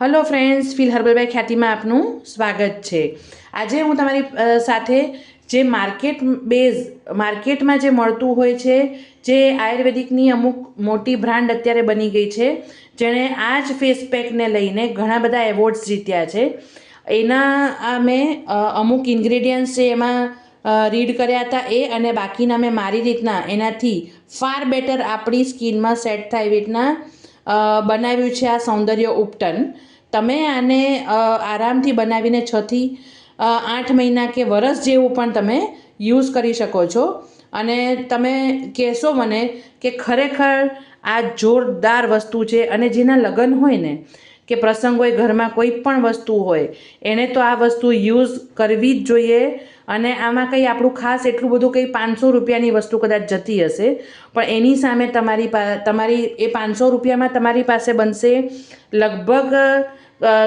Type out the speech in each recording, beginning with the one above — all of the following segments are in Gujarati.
હલો ફ્રેન્ડ્સ ફિલ હર્બલબાઈ ખ્યાતિમાં આપનું સ્વાગત છે. આજે હું તમારી સાથે જે માર્કેટ બેઝ માર્કેટમાં જે મળતું હોય છે, જે આયુર્વેદિકની અમુક મોટી બ્રાન્ડ અત્યારે બની ગઈ છે, જેણે આ જ ફેસ પેકને લઈને ઘણા બધા એવોર્ડ્સ જીત્યા છે. એના આ મેં અમુક ઇન્ગ્રેડિયન્ટ્સ છે એમાં રીડ કર્યા હતા એ અને બાકીના મેં મારી રીતના એનાથી ફાર બેટર આપણી સ્કિનમાં સેટ થાય એવી રીતના બનાવ્યું છે આ સૌંદર્ય ઉપટન. તમે આને આરામથી બનાવીને છથી આઠ મહિના કે વરસ જેવું પણ તમે યુઝ કરી શકો છો. અને તમે કહેશો મને કે ખરેખર આ જોરદાર વસ્તુ છે અને જેના લગ્ન હોય ને, કે પ્રસંગ હોય, ઘરમાં કોઈ પણ વસ્તુ હોય, એણે તો આ વસ્તુ યુઝ કરવી જ જોઈએ. અને આમાં કંઈ આપણું ખાસ એટલું બધું કંઈ પાંચસો રૂપિયાની વસ્તુ કદાચ જતી હશે, પણ એની સામે તમારી તમારી, એ પાંચસો રૂપિયામાં તમારી પાસે બનશે લગભગ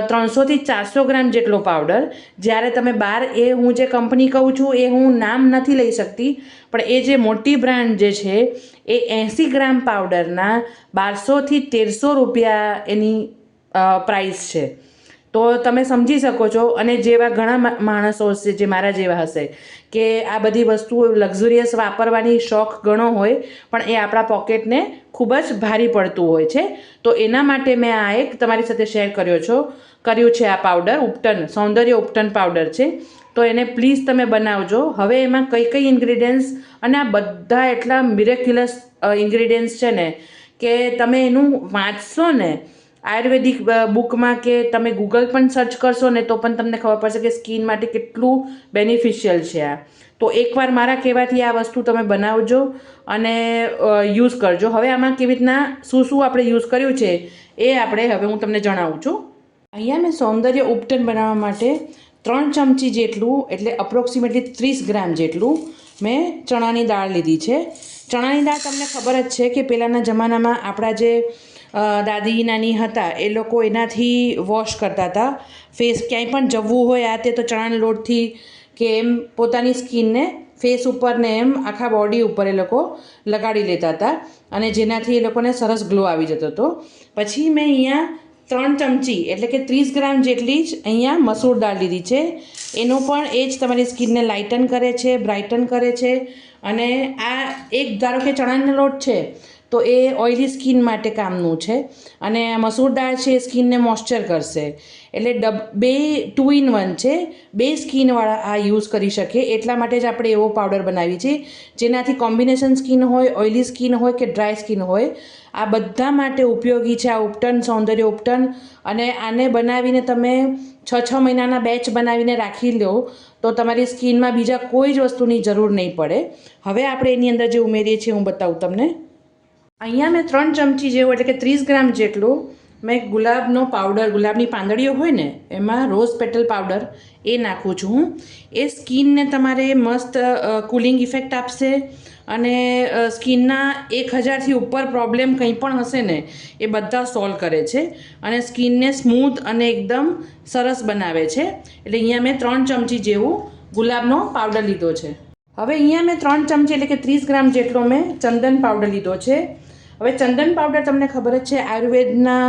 ત્રણસોથી ચારસો ગ્રામ જેટલો પાવડર. જ્યારે તમે બહાર, એ હું જે કંપની કહું છું, એ હું નામ નથી લઈ શકતી, પણ એ જે મોટી બ્રાન્ડ જે છે, એ એંસી ગ્રામ પાવડરના બારસોથી તેરસો રૂપિયા એની પ્રાઇસ છે. તો તમે સમજી શકો છો અને જેવા ઘણા માણસો હશે જે મારા જેવા હશે કે આ બધી વસ્તુઓ લક્ઝુરિયસ વાપરવાની શોખ ઘણો હોય, પણ એ આપણા પોકેટને ખૂબ જ ભારી પડતું હોય છે. તો એના માટે મેં આ એક તમારી સાથે શેર કર્યો છો. કર્યું છે આ પાવડર, ઉપટન, સૌંદર્ય ઉપટન પાવડર છે. તો એને પ્લીઝ તમે બનાવજો. હવે એમાં કઈ કઈ ઇન્ગ્રીડિયન્ટ્સ અને આ બધા એટલા મિરેક્યુલસ ઇન્ગ્રીડિયન્ટ્સ છે ને કે તમે એનું વાંચશો ને આયુર્વેદિક બુકમાં કે તમે ગૂગલ પણ સર્ચ કરશો ને તો પણ તમને ખબર પડશે કે સ્કિન માટે કેટલું બેનિફિશિયલ છે આ. તો એકવાર મારા કહેવાથી આ વસ્તુ તમે બનાવજો અને યુઝ કરજો. હવે આમાં કેવી રીતના, શું શું આપણે યુઝ કર્યું છે એ આપણે હવે હું તમને જણાવું છું. અહીંયા મેં સૌંદર્ય ઉપટન બનાવવા માટે ત્રણ ચમચી જેટલું, એટલે અપ્રોક્સિમેટલી ત્રીસ ગ્રામ જેટલું મેં ચણાની દાળ લીધી છે. ચણાની દાળ તમને ખબર જ છે કે પહેલાંના જમાનામાં આપણા જે દાદી નાની હતા, એ લોકો એનાથી વોશ કરતા હતા. ફેસ ક્યાંય પણ જવું હોય આ તે તો ચણાના લોટથી કે એમ પોતાની સ્કિનને ફેસ ઉપર ને એમ આખા બોડી ઉપર એ લોકો લગાડી લેતા હતા અને જેનાથી એ લોકોને સરસ ગ્લો આવી જતો હતો. પછી મેં અહીંયા ત્રણ ચમચી, એટલે કે ત્રીસ ગ્રામ જેટલી જ અહીંયા મસૂર દાળ લીધી છે. એનું પણ એ જ તમારી સ્કિનને લાઇટન કરે છે બ્રાઇટન કરે છે. અને આ એક ધારો કે ચણાનો લોટ છે તો એ ઓઇલી સ્કિન માટે કામનું છે. અને મસૂર દાળ છે, એ સ્કિનને મોઇશ્ચર કરશે. એટલે ડબ, બે ટુ ઇન વન છે. બે સ્કિનવાળા આ યુઝ કરી શકે. એટલા માટે જ આપણે એવો પાવડર બનાવી છે, જેનાથી કોમ્બિનેશન સ્કિન હોય ઓઇલી સ્કિન હોય કે ડ્રાય સ્કિન હોય. આ બધા માટે ઉપયોગી છે આ ઉપટન, સૌંદર્ય ઉપટન. અને આને બનાવીને તમે છ છ મહિનાના બેચ બનાવીને રાખી લો, તો તમારી સ્કિનમાં બીજા કોઈ જ વસ્તુની જરૂર નહીં પડે. હવે આપણે એની અંદર જે ઉમેરીએ છીએ, હું બતાવું તમને. અહીંયા મેં ત્રણ ચમચી જેવું, એટલે કે ત્રીસ ગ્રામ જેટલું મેં ગુલાબનો પાવડર ગુલાબની પાંદડીઓ હોય ને, એમાં રોઝ પેટલ પાવડર એ નાખું છું. એ સ્કિનને તમારે મસ્ત કુલિંગ ઇફેક્ટ આપશે અને સ્કિનના એક હજારથી ઉપર પ્રોબ્લેમ કંઈ પણ હશે ને, એ બધા સોલ્વ કરે છે અને સ્કિનને સ્મૂથ અને એકદમ સરસ બનાવે છે. એટલે અહીંયા મેં ત્રણ ચમચી જેવું ગુલાબનો પાવડર લીધો છે. હવે અહીંયા મેં ત્રણ ચમચી, એટલે કે ત્રીસ ગ્રામ જેટલો મેં ચંદન પાવડર લીધો છે. હવે ચંદન પાવડર તમને ખબર જ છે, આયુર્વેદના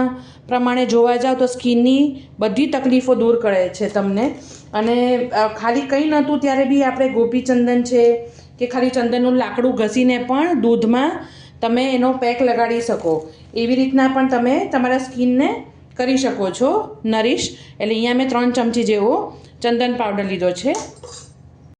પ્રમાણે જોવા જાવ તો સ્કિનની બધી તકલીફો દૂર કરે છે તમને. અને ખાલી કંઈ નહોતું, ત્યારે બી આપણે ગોપી ચંદન છે કે ખાલી ચંદનનું લાકડું ઘસીને પણ દૂધમાં તમે એનો પેક લગાડી શકો. એવી રીતના પણ તમે તમારા સ્કિનને કરી શકો છો, નરીશ. એટલે અહીંયા મેં ત્રણ ચમચી જેવો ચંદન પાવડર લીધો છે.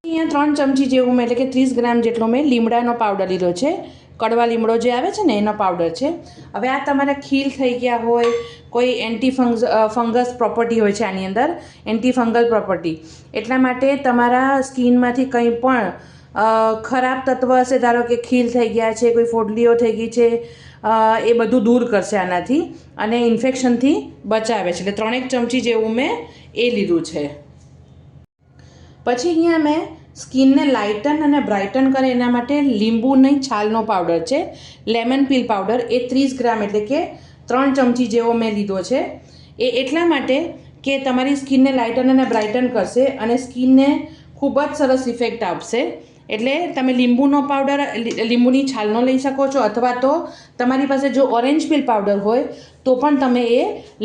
અહીંયા ત્રણ ચમચી જેવું મેં, એટલે કે ત્રીસ ગ્રામ જેટલો મેં લીમડાનો પાવડર લીધો છે. કડવા લીમડો જે આવે છે ને, એનો પાવડર છે. હવે આ તમારા ખીલ થઈ ગયા હોય, કોઈ એન્ટી ફંગ ફંગસ પ્રોપર્ટી હોય છે આની અંદર એન્ટી ફંગલ પ્રોપર્ટી એટલા માટે તમારા સ્કિનમાંથી કંઈ પણ ખરાબ તત્વ હશે, ધારો કે ખીલ થઈ ગયા છે, કોઈ ફોડલીઓ થઈ ગઈ છે એ બધું દૂર કરશે આનાથી અને ઇન્ફેક્શનથી બચાવે છે. એટલે ત્રણેક ચમચી જેવું મેં એ લીધું છે. પછી અહીંયા મેં સ્કિનને લાઇટન અને બ્રાઇટન કરે એના માટે લીંબુની છાલનો પાવડર છે. લેમન પીલ પાવડર એ ત્રીસ ગ્રામ એટલે કે ત્રણ ચમચી જેવો મેં લીધો છે. એ એટલા માટે કે તમારી સ્કિનને લાઇટન અને બ્રાઇટન કરશે અને સ્કિનને ખૂબ જ સરસ ઇફેક્ટ આપશે. એટલે તમે લીંબુનો પાવડર, લીંબુની છાલનો લઈ શકો છો અથવા તો તમારી પાસે જો ઓરેન્જ પીલ પાવડર હોય તો પણ તમે એ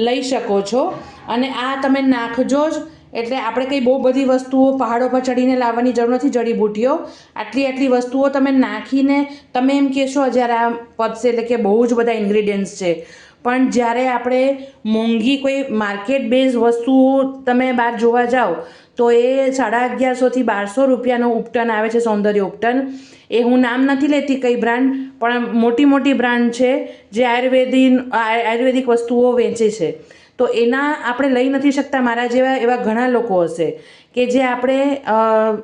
લઈ શકો છો. અને આ તમે નાખજો જ એટલે આપણે કંઈ બહુ બધી વસ્તુઓ પહાડો પર ચડીને લાવવાની જરૂર નથી જડીબૂટીઓ આટલી આટલી વસ્તુઓ તમે નાખીને તમે એમ કહેશો, જ્યારે આ પદશે એટલે કે બહુ જ બધા ઇન્ગ્રીડિયન્ટ્સ છે. પણ જ્યારે આપણે મોંઘી કોઈ માર્કેટ બેઝ વસ્તુઓ તમે બહાર જોવા જાઓ, તો એ સાડા અગિયારસોથી બારસો રૂપિયાનો ઉપટન આવે છે, સૌંદર્ય ઉપટન. એ હું નામ નથી લેતી કઈ બ્રાન્ડ પણ મોટી મોટી બ્રાન્ડ છે, જે આયુર્વેદિક આયુર્વેદિક વસ્તુઓ વેચે છે. તો એના આપણે લઈ નથી શકતા મારા જેવા એવા ઘણા લોકો હશે કે જે આપણે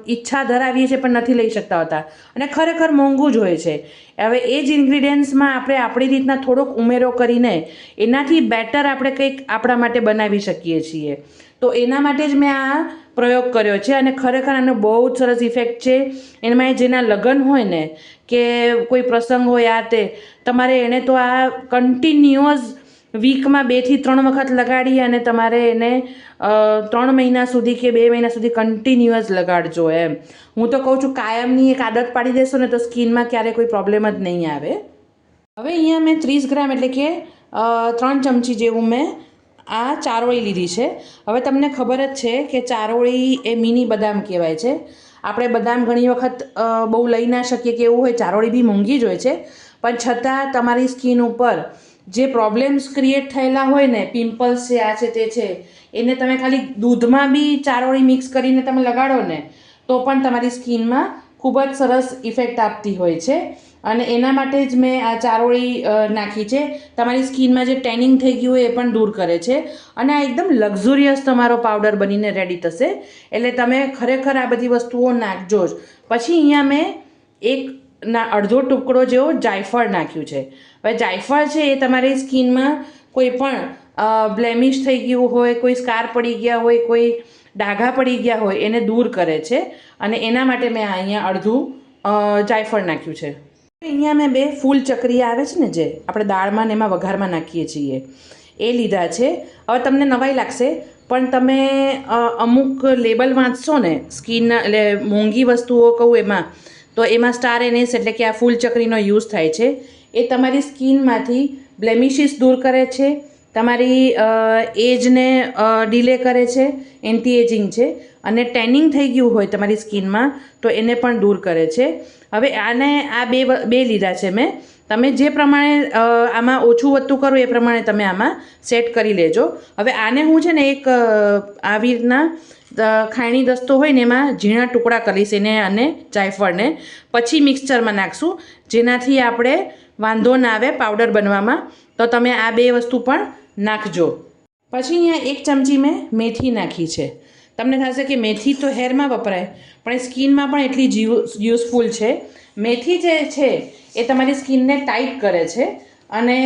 ઈચ્છા ધરાવીએ છીએ પણ નથી લઈ શકતા હોતા. અને ખરેખર મોંઘું જ હોય છે. હવે એ જ ઇન્ગ્રીડિયન્ટ્સમાં આપણે આપણી રીતના થોડોક ઉમેરો કરીને એનાથી બેટર આપણે કંઈક આપણા માટે બનાવી શકીએ છીએ. તો એના માટે જ મેં આ પ્રયોગ કર્યો છે અને ખરેખર આનો બહુ જ સરસ ઇફેક્ટ છે. એમાં જેના લગ્ન હોય ને કે કોઈ પ્રસંગ હોય આ તે, તમારે એણે તો આ કન્ટિન્યુઅસ વીકમાં બેથી ત્રણ વખત લગાડી અને તમારે એને ત્રણ મહિના સુધી કે બે મહિના સુધી કન્ટિન્યુઅસ લગાડજો એમ. હું તો કહું છું કાયમની એક આદત પાડી દેશો ને તો સ્કિનમાં ક્યારેય કોઈ પ્રોબ્લેમ જ નહીં આવે. હવે અહીંયા મેં ત્રીસ ગ્રામ એટલે કે ત્રણ ચમચી જેવું મેં આ ચારોળી લીધી છે. હવે તમને ખબર જ છે કે ચારોળી એ મિની બદામ કહેવાય છે. આપણે બદામ ઘણી વખત બહુ લઈ ના શકીએ કે એવું હોય, ચારોળી બી મોંઘી જ હોય છે. પણ છતાં તમારી સ્કિન ઉપર જે પ્રોબ્લેમ્સ ક્રિએટ થયેલા હોય ને પિમ્પલ્સ છે, આ છે, તે છે, એને તમે ખાલી દૂધમાં બી ચારોળી મિક્સ કરીને તમે લગાડો ને, તો પણ તમારી સ્કિનમાં ખૂબ જ સરસ ઇફેક્ટ આપતી હોય છે. અને એના માટે જ મેં આ ચારોળી નાખી છે. તમારી સ્કિનમાં જે ટેનિંગ થઈ ગયું હોય એ પણ દૂર કરે છે. અને આ એકદમ લક્ઝુરિયસ તમારો પાવડર બનીને રેડી થશે. એટલે તમે ખરેખર આ બધી વસ્તુઓ નાખજો જ. પછી અહીંયા મેં એક ના, અડધો ટુકડો જેવો જાયફળ નાખ્યું છે. હવે જાયફળ છે એ તમારી સ્કિનમાં કોઈ પણ બ્લેમિશ થઈ ગયું હોય, કોઈ સ્કાર પડી ગયા હોય, કોઈ ડાઘા પડી ગયા હોય, એને દૂર કરે છે. અને એના માટે મેં અહીંયા અડધું જાયફળ નાખ્યું છે. અહીંયા મેં બે ફૂલ ચકરી આવે છે ને જે, આપણે દાળમાં ને એમાં વઘારમાં નાખીએ છીએ. એ લીધા છે. હવે તમને નવાઈ લાગશે, પણ તમે અમુક લેબલ વાંચશો ને, સ્કિનના, એટલે મોંઘી વસ્તુઓ કહું એમાં તો એમાં સ્ટાર એનિસ એટલે કે આ ફૂલચક્રીનો યુઝ થાય છે. એ તમારી સ્કિનમાંથી બ્લેમિશિસ દૂર કરે છે. તમારી એજને ડીલે કરે છે. એન્ટી એજિંગ છે. અને ટેનિંગ થઈ ગયું હોય તમારી સ્કિનમાં તો એને પણ દૂર કરે છે. હવે આને, આ બે બે લીધા છે મેં. તમે જે પ્રમાણે આમાં ઓછું વધતું કરો એ પ્રમાણે તમે આમાં સેટ કરી લેજો. હવે આને હું છે ને એક આવી રીતના ખાયણી દસ્તો હોય ને એમાં ઝીણા ટુકડા કરીશ એને અને જાયફળને. પછી મિક્સચરમાં નાખશું, જેનાથી આપણે વાંધો ના આવે પાવડર બનવામાં. તો તમે આ બે વસ્તુ પણ નાખજો. પછી અહીંયા એક ચમચી મેં મેથી નાખી છે. તમને થશે કે મેથી તો હેરમાં વપરાય, પણ એ સ્કિનમાં પણ એટલી યુઝફુલ છે. મેથી જે છે, એ તમારી સ્કિનને ટાઈટ કરે છે અને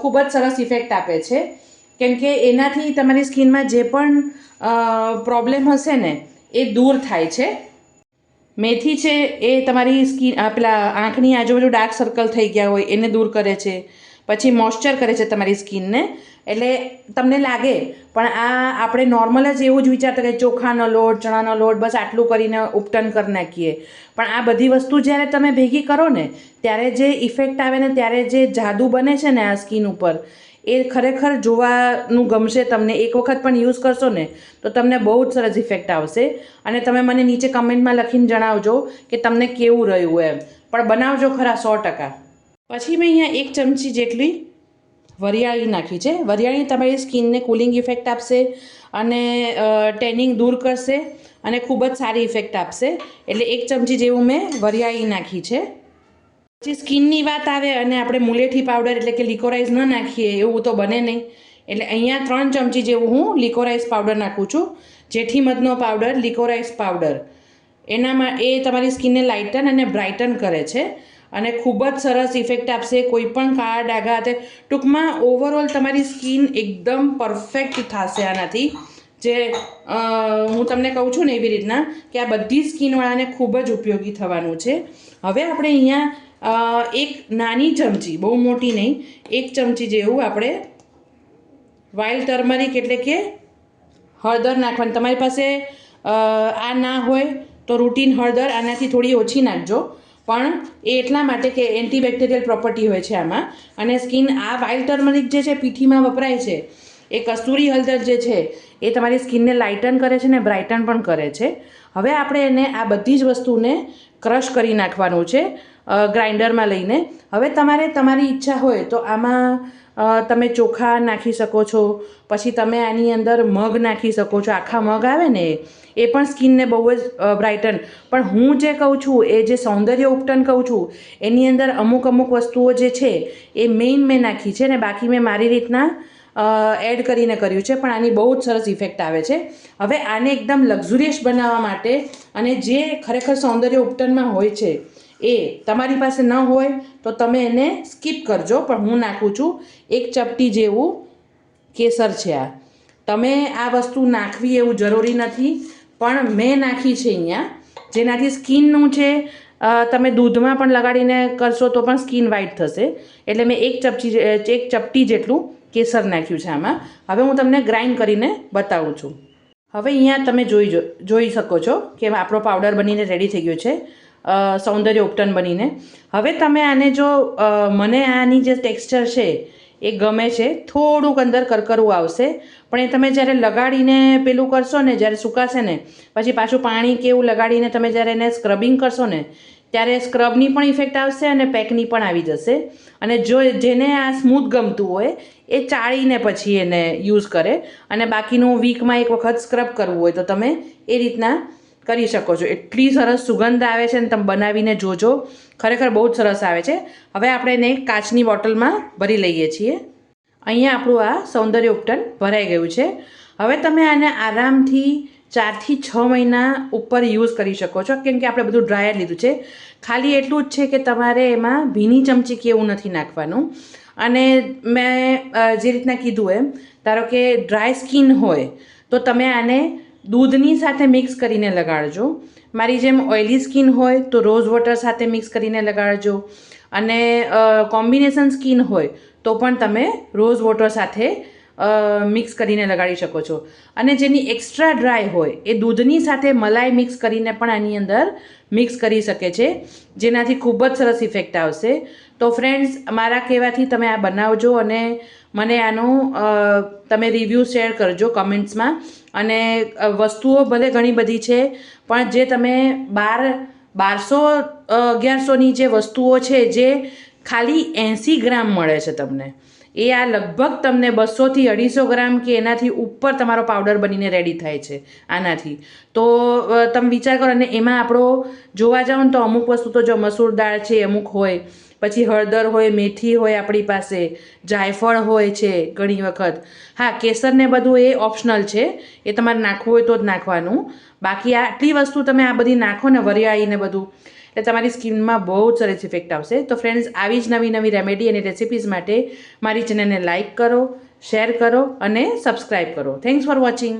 ખૂબ જ સરસ ઇફેક્ટ આપે છે. કેમ કે એનાથી તમારી સ્કિનમાં જે પણ પ્રોબ્લેમ હશે ને, એ દૂર થાય છે. મેથી છે એ તમારી સ્કિન પેલા આંખની આજુબાજુ ડાર્ક સર્કલ થઈ ગયા હોય, એને દૂર કરે છે. પછી મોઇશ્ચર કરે છે તમારી સ્કિનને. એટલે તમને લાગે, પણ આ આપણે નોર્મલ જ એવું જ વિચારતા કે ચોખાનો લોટ, ચણાનો લોટ, બસ આટલું કરીને ઉપટન કરી નાખીએ. પણ આ બધી વસ્તુ જ્યારે તમે ભેગી કરો ને, ત્યારે જે ઇફેક્ટ આવે ને, ત્યારે જે જાદુ બને છે ને આ સ્કિન ઉપર એ ખરેખર જોવાનું ગમશે, તમને એક વખત પણ યુઝ કરશો ને, તો તમને બહુ જ સરસ ઇફેક્ટ આવશે. અને તમે મને નીચે કમેન્ટમાં લખીને જણાવજો કે તમને કેવું રહ્યું એમ. પણ બનાવજો ખરા સો ટકા. પછી મેં અહીંયા એક ચમચી જેટલી વરિયાળી નાખી છે. વરિયાળી તમારી સ્કિનને કુલિંગ ઇફેક્ટ આપશે અને ટેનિંગ દૂર કરશે અને ખૂબ જ સારી ઇફેક્ટ આપશે. એટલે એક ચમચી જેવું મેં વરિયાળી નાખી છે. પછી સ્કિનની વાત આવે અને આપણે મુલેઠી પાવડર એટલે કે લિકોરાઇઝ ન નાખીએ, એવું તો બને નહીં. એટલે અહીંયા ત્રણ ચમચી જેવું હું લિકોરાઇઝ પાવડર નાખું છું. જેઠી મધનો પાવડર લિકોરાઇઝ પાવડર એનામાં એ તમારી સ્કિનને લાઇટન અને બ્રાઇટન કરે છે. અને ખૂબ જ સરસ ઇફેક્ટ આપશે કોઈ પણ કાળા ડાઘા હાથે. ટૂંકમાં ઓવરઓલ તમારી સ્કિન એકદમ પરફેક્ટ થશે આનાથી. જે હું તમને કહું છું ને એવી રીતના કે આ બધી સ્કિનવાળાને ખૂબ જ ઉપયોગી થવાનું છે. હવે આપણે અહીંયા એક નાની ચમચી, બહુ મોટી નહીં, એક ચમચી જેવું આપણે વાઇલ્ડ ટર્મરિક એટલે કે હળદર નાખવાની. તમારી પાસે આ ના હોય તો રૂટીન હળદર આનાથી થોડી ઓછી નાખજો. પણ એ એટલા માટે કે એન્ટીબેક્ટેરિયલ પ્રોપર્ટી હોય છે આમાં. અને સ્કિન આ વાઇલ્ડ ટર્મરિક જે છે, પીઠીમાં વપરાય છે એ કસ્તુરી હળદર જે છે, એ તમારી સ્કિનને લાઇટન કરે છે ને બ્રાઇટન પણ કરે છે. હવે આપણે એને આ બધી જ વસ્તુને ક્રશ કરી નાખવાનું છે ગ્રાઇન્ડરમાં લઈને. હવે તમારે તમારી ઈચ્છા હોય તો આમાં તમે ચોખા નાખી શકો છો, પછી તમે આની અંદર મગ નાખી શકો છો. આખા મગ આવે ને, એ પણ સ્કિનને બહુ જ બ્રાઇટન. પણ હું જે કહું છું, એ જે સૌંદર્ય ઉપટન કહું છું, એની અંદર અમુક અમુક વસ્તુઓ જે છે, એ મેઇન મેં નાખી છે ને, બાકી મેં મારી રીતના એડ કરીને કર્યું છે, પણ આની બહુ જ સરસ ઇફેક્ટ આવે છે. હવે આને એકદમ લક્ઝુરિયસ બનાવવા માટે અને જે ખરેખર સૌંદર્ય ઉપટનમાં હોય છે, એ તમારી પાસે ન હોય તો તમે એને સ્કીપ કરજો, પણ હું નાખું છું એક ચપટી જેવું કેસર છે આ. તમે આ વસ્તુ નાખવી એવું જરૂરી નથી, પણ મેં નાખી છે અહીંયા, જેનાથી સ્કિનનું છે તમે દૂધમાં પણ લગાડીને કરશો તો પણ સ્કિન વ્હાઇટ થશે. એટલે મેં એક ચપટી એક ચપટી જેટલું કેસર નાખ્યું છે આમાં. હવે હું તમને ગ્રાઇન્ડ કરીને બતાવું છું. હવે અહીંયા તમે જોઈ જોઈ શકો છો કે આપણો પાવડર બનીને રેડી થઈ ગયો છે. સૌંદર્ય ઉપટન બનીને. હવે તમે આને જો મને આની જે ટેક્સચર છે એ ગમે છે. થોડુંક અંદર કરકરું આવશે. પણ એ તમે જ્યારે લગાડીને પેલું કરશો ને, જ્યારે સુકાશે ને, પછી પાછું પાણી કે એવું લગાડીને તમે જ્યારે એને સ્ક્રબિંગ કરશો ને, ત્યારે સ્ક્રબની પણ ઇફેક્ટ આવશે અને પેકની પણ આવી જશે. અને જો જેને આ સ્મૂથ ગમતું હોય, એ ચાળીને પછી એને યુઝ કરે. અને બાકીનું વીકમાં એક વખત સ્ક્રબ કરવું હોય તો તમે એ રીતના કરી શકો છો. એટલી સરસ સુગંધ આવે છે ને તમે બનાવીને જોજો. ખરેખર બહુ જ સરસ આવે છે. હવે આપણે એને કાચની બોટલમાં ભરી લઈએ છીએ. અહીંયા આપણું આ સૌંદર્ય ઉપટન ભરાઈ ગયું છે. હવે તમે આને આરામથી ચારથી છ મહિના ઉપર યુઝ કરી શકો છો. કેમ કે આપણે બધું ડ્રાયર લીધું છે. ખાલી એટલું જ છે કે તમારે એમાં ભીની ચમચી કે એવું નથી નાખવાનું. અને મેં જે રીતના કીધું એમ, ધારો કે ડ્રાય સ્કિન હોય, તો તમે આને દૂધની સાથે મિક્સ કરીને લગાડજો. મારી જેમ ઓઇલી સ્કિન હોય તો રોઝ વોટર સાથે મિક્સ કરીને લગાડજો. અને કોમ્બિનેશન સ્કિન હોય તો પણ તમે રોઝ વોટર સાથે મિક્સ કરીને લગાડી શકો છો. અને જેની એક્સ્ટ્રા ડ્રાય હોય, એ દૂધની સાથે મલાઈ મિક્સ કરીને પણ આની અંદર મિક્સ કરી શકે છે. જેનાથી ખૂબ જ સરસ ઇફેક્ટ આવશે. તો ફ્રેન્ડ્સ મારા કહેવાથી તમે આ બનાવજો અને મને આનું તમે રિવ્યૂ શેર કરજો કમેન્ટ્સમાં અને વસ્તુઓ ભલે ઘણી બધી છે, પણ જે તમે બાર, બારસો અગિયારસોની જે વસ્તુઓ છે, જે ખાલી એંસી ગ્રામ મળે છે તમને. એ આ લગભગ તમને બસોથી અઢીસો ગ્રામ કે એનાથી ઉપર તમારો પાવડર બનીને રેડી થાય છે, આનાથી. તો તમે વિચાર કરો, અને એમાં આપણો જોવા જાઓ ને તો અમુક વસ્તુ તો જો મસૂર દાળ છે અમુક હોય, પછી હળદર હોય, મેથી હોય આપણી પાસે, જાયફળ હોય છે ઘણી વખત. હા કેસરને બધું એ ઓપ્શનલ છે, એ તમારે નાખવું હોય તો જ નાખવાનું. બાકી આટલી વસ્તુ તમે આ બધી નાખો ને વરિયાળીને બધું એટલે તમારી સ્કિનમાં બહુ જ સરસ ઇફેક્ટ આવશે. તો ફ્રેન્ડ્સ આવી જ નવી નવી રેમેડી અને રેસિપીઝ માટે મારી ચેનલને લાઇક કરો શેર કરો અને સબસ્ક્રાઈબ કરો. Thanks for watching